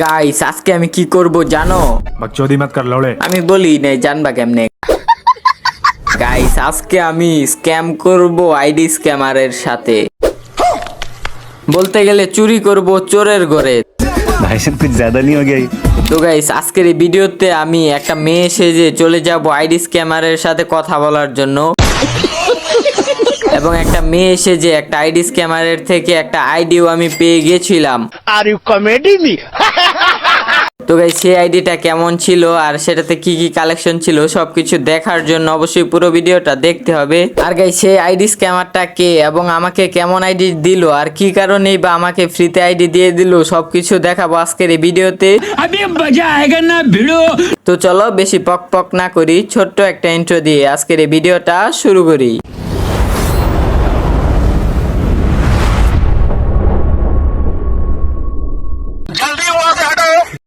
Guys আজকে আমি কি করব জানো बकचोदी मत कर लौड़े আমি বলি নাই জানবা কেমনে গাইস আজকে আমি স্ক্যাম করব আইডি স্ক্যামারের সাথে বলতে গেলে চুরি করব চোরের ঘরে भाई साहब कुछ ज्यादा नहीं हो गया ये? তো গাইস আজকের এই ভিডিওতে আমি একটা মেয়ে সেজে চলে যাব আইডি স্ক্যামারের সাথে কথা বলার জন্য এবং একটা মেয়ে এসে যে একটা আইডি স্ক্যামারের থেকে একটা আইডিও আমি পেয়ে গেছিলাম। আর ইউ কমেডি মি তো গাইস সেই আইডিটা কেমন ছিল আর সেটাতে কি কি কালেকশন ছিল সবকিছু দেখার জন্য অবশ্যই পুরো ভিডিওটা দেখতে হবে। আর গাই সেই আইডি স্ক্যামারটা কে এবং আমাকে কেমন আইডি দিল আর কি কারণেই বা আমাকে ফ্রিতে আইডি দিয়ে দিল সবকিছু দেখাবো আজকের এই ভিডিওতে। না ভিডিও তো চলো বেশি পক পক না করি ছোট্ট একটা ইন্ট্রো দিয়ে আজকের এই ভিডিওটা শুরু করি।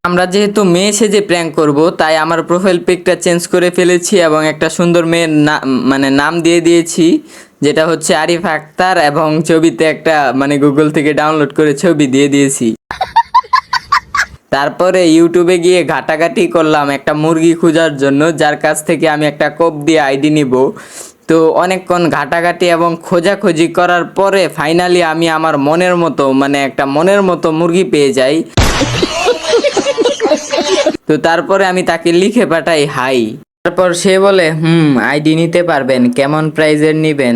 আমরা যেহেতু মেয়ে সেজে প্র্যাঙ্ক করব, তাই আমার প্রোফাইল পিকটা চেঞ্জ করে ফেলেছি এবং একটা সুন্দর মেয়ের না মানে নাম দিয়ে দিয়েছি, যেটা হচ্ছে আরিফ আক্তার এবং ছবিতে একটা মানে গুগল থেকে ডাউনলোড করে ছবি দিয়ে দিয়েছি। তারপরে ইউটিউবে গিয়ে ঘাটাঘাটি করলাম একটা মুরগি খোঁজার জন্য, যার কাছ থেকে আমি একটা কোপ দিয়ে আইডি নিব। তো অনেকক্ষণ ঘাটাঘাটি এবং খোঁজাখুঁজি করার পরে ফাইনালি আমি আমার মনের মতো মানে একটা মনের মতো মুরগি পেয়ে যাই। তো তারপরে আমি তাকে লিখে পাঠাই, হাই। তারপর সে বলে, হুম, আইডি নিতে পারবেন, কেমন প্রাইজের নিবেন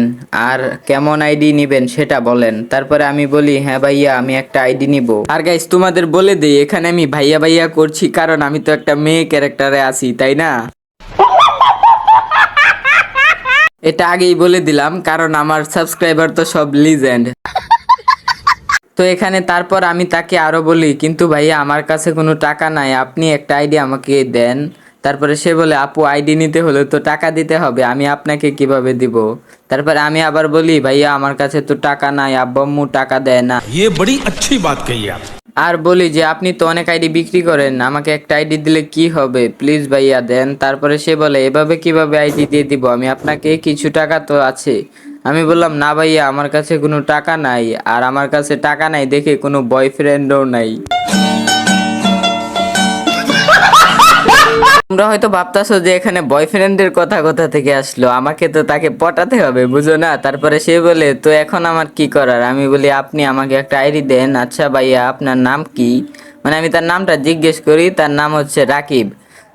আর কেমন আইডি নিবেন সেটা বলেন। তারপরে আমি বলি হ্যাঁ ভাইয়া, আমি একটা আইডি নিব। আর গাইস তোমাদের বলে দেই, এখানে আমি ভাইয়া ভাইয়া করছি, কারণ আমি তো একটা মেয়ে ক্যারেক্টারে আছি, তাই না? এটা আগেই বলে দিলাম, কারণ আমার সাবস্ক্রাইবার তো সব লিজেন্ড তো এখানে তারপর আমি তাকে আরো বলি কিন্তু ভাইয়া আমার কাছে কোনো টাকা নাই আপনি একটা আইডি আমাকে দেন তারপরে সে বলে আপু আইডি নিতে হলে তো টাকা দিতে হবে আমি আপনাকে কিভাবে দিব তারপরে আমি আবার বলি ভাইয়া আমার কাছে তো টাকা নাই আব্বাম্মু টাকা দেয় না ये बड़ी अच्छी बात कही आप আর বলি যে আপনি তো অনেক আইডি বিক্রি করেন আমাকে একটা আইডি দিলে কি হবে প্লিজ ভাইয়া দেন তারপরে সে বলে এভাবে কিভাবে আইডি দিয়ে দিব আমি আপনাকে কিছু টাকা তো আছে আমি বললাম, না ভাইয়া, আমার কাছে কোনো টাকা নাই, আর আমার কাছে টাকা নাই দেখে কোনো বয়ফ্রেন্ডও নাই। তোমরা হয়তো ভাবতাছো যে এখানে বয়ফ্রেন্ডের কথা কোথা থেকে আসলো, আমাকে তো তাকে পটাতে হবে, বুঝো না? তারপরে সে বলে, তো এখন আমার কি করার? আমি বলি, আপনি আমাকে একটা আইডি দেন। আচ্ছা ভাইয়া, আপনার নাম কি? মানে আমি তার নামটা জিজ্ঞেস করি, তার নাম হচ্ছে রাকিব।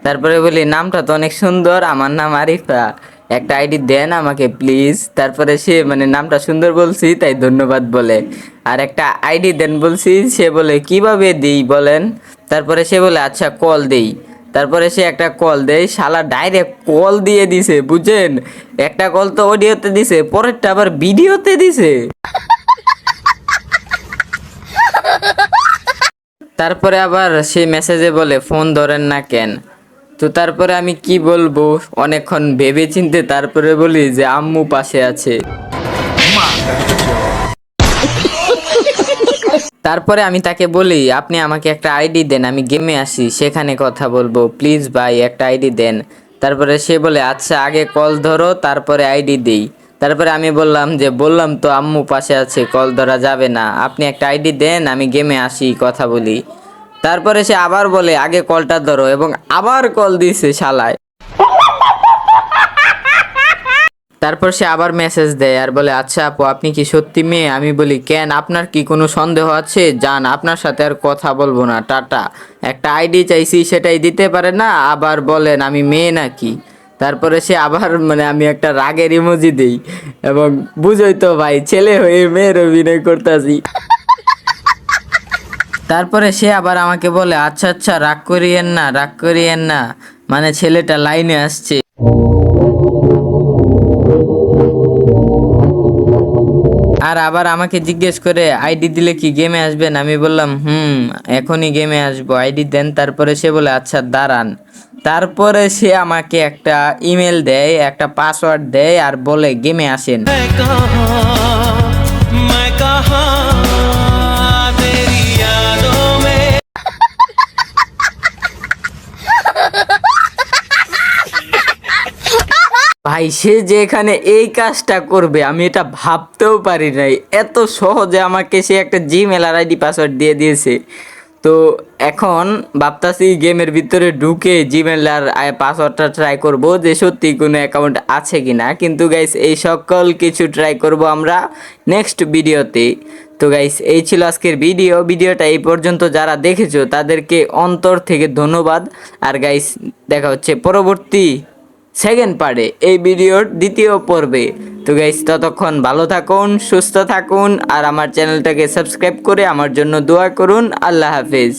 তারপরে বলি, নামটা তো অনেক সুন্দর, আমার নাম আরিফা। একটা আইডি দেন আমাকে প্লিজ তারপরে সে মানে নামটা সুন্দর বলছি, তাই ধন্যবাদ বলে। আর একটা আইডি দেন বলছি, সে বলে, কীভাবে দিই বলেন? তারপরে সে বলে আচ্ছা কল দেই। তারপরে সে একটা কল দেয়, শালা ডাইরেক্ট কল দিয়ে দিছে বুঝছেন একটা কল তো অডিওতে দিছে, পরেরটা আবার ভিডিওতে দিছে। তারপরে আবার সে মেসেজে বলে, ফোন ধরেন না কেন? তো তারপরে আমি কি বলব? অনেকক্ষণ ভেবে চিনতে তারপরে বলি যে আম্মু পাশে আছে। তারপরে আমি তাকে বলি, আপনি আমাকে একটা আইডি দেন, আমি গেমে আসি, সেখানে কথা বলব। প্লিজ ভাই, একটা আইডি দেন। তারপরে সে বলে আচ্ছা আগে কল ধরো, তারপরে আইডি দিই। তারপরে আমি বললাম যে, বললাম তো আম্মু পাশে আছে, কল ধরা যাবে না। আপনি একটা আইডি দেন, আমি গেমে আসি, কথা বলি। তারপরে সে আবার বলে, আগে কলটা ধরো। এবং আবার কল দিছে শালায়। তারপর সে আবার মেসেজ দেয় আর বলে আচ্ছা আপু, আপনি কি সত্যি মেয়ে? আমি বলি, কেন? আপনার কি কোনো সন্দেহ আছে? যান, আপনার সাথে আর কথা বলব না। টাটা। একটা আইডি চাইছি, সেটাই দিতে পারে না, আবার বলেন, আমি মেয়ে নাকি? তারপরে সে আবার মানে আমি একটা রাগের ইমোজি দিই। এবং বুঝোই তো ভাই, ছেলে হয়ে মেয়ের অভিনয় করতেছি। তারপরে সে আবার আমাকে বলে আচ্ছা আচ্ছা রাগ করিয়েন না, রাগ করিয়েন না। মানে ছেলেটা লাইনে আসছে। আর আবার আমাকে জিজ্ঞেস করে, আইডি দিলে কি গেমে আসবেন? আমি বললাম, হুম, এখনই গেমে আসব। আইডি দেন। তারপরে সে বলে আচ্ছা দাঁড়ান। তারপরে সে আমাকে একটা ইমেল দেয়, একটা পাসওয়ার্ড দেয় আর বলে, গেমে আসেন। ভাই, সে যে এখানে এই কাজটা করবে, আমি এটা ভাবতেও পারি নাই। এত সহজে আমাকে সে একটা জিমেল আর আইডি পাসওয়ার্ড দিয়ে দিয়েছে। তো এখন ভাবতাছি গেমের ভিতরে ঢুকে জিমেল আর পাসওয়ার্ডটা ট্রাই করব যে সত্যি কোনো অ্যাকাউন্ট আছে কি না কিন্তু গাইস এই সকল কিছু ট্রাই করব আমরা নেক্সট ভিডিওতে তো গাইস এই ছিল আজকের ভিডিও ভিডিওটা এই পর্যন্ত যারা দেখেছ, তাদেরকে অন্তর থেকে ধন্যবাদ। আর গাইস দেখা হচ্ছে পরবর্তী সেকেন্ড পার্টে, এই ভিডিওর দ্বিতীয় পর্বে। তো গাইস ততক্ষণ ভালো থাকুন, সুস্থ থাকুন, আর আমার চ্যানেলটাকে সাবস্ক্রাইব করে আমার জন্য দোয়া করুন। আল্লাহ হাফেজ।